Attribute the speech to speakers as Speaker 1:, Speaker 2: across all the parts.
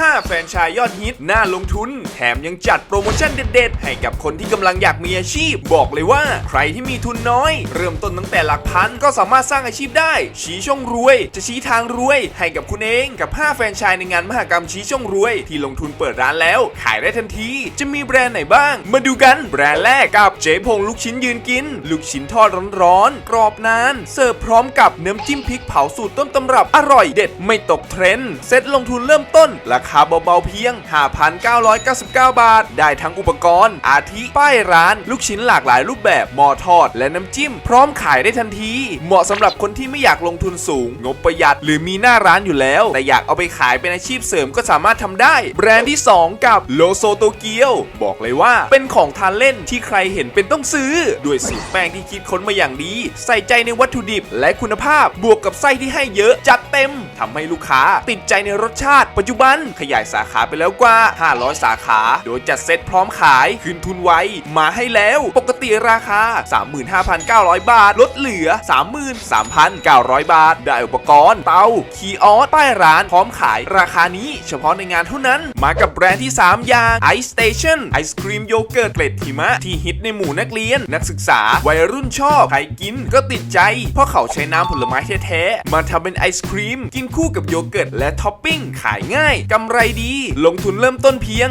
Speaker 1: 5 แฟนชส์ยอดฮิตน่าลงทุน แถมยังจัดโปรโมชั่นเด็ดๆ ให้กับคนที่กำลังอยากมีอาชีพ บอกเลยว่า ใครที่มีทุนน้อย เริ่มต้นตั้งแต่หลักพันก็สามารถสร้างอาชีพได้ ชี้ช่องรวย จะชี้ทางรวย ให้กับคุณเองกับ 5 แฟนชส์ในงานมหกรรมชี้ช่องรวย ที่ลงทุนเปิดร้านแล้ว ขายได้ทันที จะมีแบรนด์ไหนบ้าง มาดูกันแบรนด์แรกกับเจ๊พงลูกชิ้นยืนกิน ลูกชิ้นทอดร้อนๆกรอบนาน เสิร์ฟพร้อมกับเน้ำจิ้มพริกเผาสูตรต้นตำรับอร่อยเด็ดไม่ตกเทรนด์เซ็ตลงทุนเริ่มต้นราคาคาเบาๆเพียง 5,999 บาท ได้ทั้งอุปกรณ์ อาทิป้ายร้าน ลูกชิ้นหลากหลายรูปแบบหม้อทอด และน้ำจิ้ม พร้อมขายได้ทันที เหมาะสำหรับคนที่ไม่อยากลงทุนสูง งบประหยัดหรือมีหน้าร้านอยู่แล้ว แต่อยากเอาไปขายเป็นอาชีพเสริมก็สามารถทำได้ แบรนด์ที่ 2 กับโลโซโตเกียวบอกเลยว่าเป็นของทานเล่นที่ใครเห็นเป็นต้องซื้อ ด้วยสูตรแป้งที่คิดค้นมาอย่างดี ใส่ใจในวัตถุดิบและคุณภาพบวกกับไส้ที่ให้เยอะจัดเต็ม ทำให้ลูกค้าติดใจในรสชาติ ปัจจุบันขยายสาขาไปแล้วกว่า 500 สาขา โดยจัดเซ็ตพร้อมขาย คืนทุนไวมาให้แล้ว ปกติราคา 35,900 บาท ลดเหลือ 33,900 บาท ได้อุปกรณ์ เตา คีย์ออสป้ายร้านพร้อมขายราคานี้ เฉพาะในงานเท่านั้น มากับแบรนด์ที่ 3 อย่าง Ice Station ไอศครีมโยเกิร์ตเกล็ดหิมะที่ฮิตในหมู่นักเรียน นักศึกษา วัยรุ่นชอบ ใครกินก็ติดใจ เพราะเขาใช้น้ำผลไม้แท้ๆมาทำเป็นไอศครีมกินคู่กับโยเกิร์ตและท็อปปิ้งขายง่ายกำไรดี ลงทุนเริ่มต้นเพียง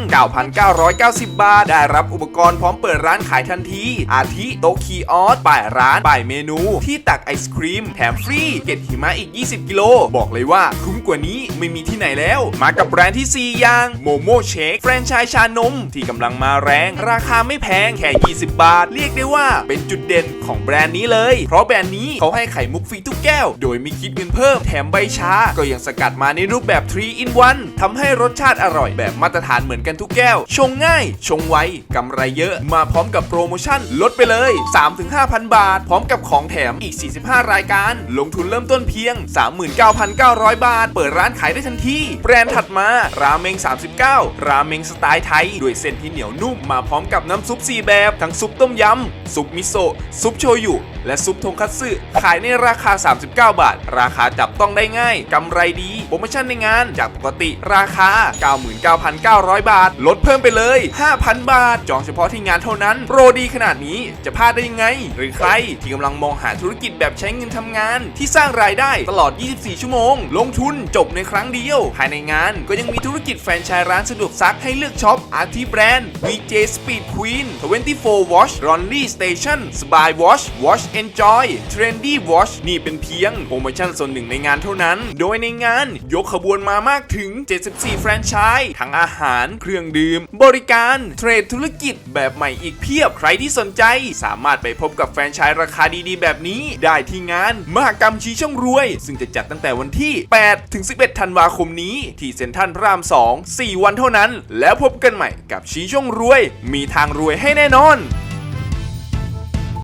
Speaker 1: 9,990 บาท ได้รับอุปกรณ์พร้อมเปิดร้านขายทันที อาทิโต๊ะคีออสป้ายร้านป้ายเมนู ที่ตักไอศครีม แถมฟรีเก็ดหิมะอีก 20 กิโล บอกเลยว่าคุ้มกว่านี้ไม่มีที่ไหนแล้ว มากับแบรนด์ที่ 4 อย่างโมโมเชคแฟรนไชส์ชานม ที่กำลังมาแรง ราคาไม่แพงแค่ 20 บาท เรียกได้ว่าเป็นจุดเด่นของแบรนด์นี้เลย เพราะแบรนด์นี้เขาให้ไข่มุกฟรีทุกแก้ว โดยไม่คิดเงินเพิ่มแถมใบชาก็ยังสกัดมาในรูปแบบ 3 in 1ทำให้รสชาติอร่อยแบบมาตรฐานเหมือนกันทุกแก้ว ชงง่าย ชงไวกำไรเยอะ มาพร้อมกับโปรโมชั่น ลดไปเลย 3-5,000 บาท พร้อมกับของแถมอีก 45 รายการ ลงทุนเริ่มต้นเพียง 39,900 บาท เปิดร้านขายได้ทันที แบรนด์ถัดมา ราเมง 39 ราเมงสไตล์ไทย ด้วยเส้นที่เหนียวนุ่มมาพร้อมกับน้ำซุป 4 แบบ ทั้งซุปต้มยำ ซุปมิโซะ ซุปโชยุ และซุปทงคัตสึ ขายในราคา 39 บาท ราคาจับต้องได้ง่ายกำไรดี โปรโมชั่นในงานจากปกติราคา 99,900 บาท ลดเพิ่มไปเลย 5,000 บาท จองเฉพาะที่งานเท่านั้น โปรดีขนาดนี้จะพลาดได้ยังไง หรือใครที่กำลังมองหาธุรกิจแบบใช้เงินทำงาน ที่สร้างรายได้ตลอด 24 ชั่วโมง ลงทุนจบในครั้งเดียว ภายในงานก็ยังมีธุรกิจแฟรนไชส์ร้านสะดวกซักให้เลือกช็อปอาร์ทีแบรนด์ VJ Speed Queen 24 Wash Ronly Station Spy Wash Wash Enjoy Trendy Wash นี่เป็นเพียงโปรโมชั่นส่วนหนึ่งในงานเท่านั้นโดยในงานยกขบวนมามากถึง 74 แฟรนไชส์ทั้งอาหาร เครื่องดื่ม บริการ เทรดธุรกิจแบบใหม่อีกเพียบใครที่สนใจ สามารถไปพบกับแฟรนไชส์ราคาดีๆ แบบนี้ได้ที่งานมหกรรมชี้ช่องรวย ซึ่งจะจัดตั้งแต่วันที่ 8 ถึง 11 ธันวาคมนี้ ที่เซ็นทรัลพระราม 2 4 วันเท่านั้น แล้วพบกันใหม่กับชี้ช่องรวย มีทางรวยให้แน่นอน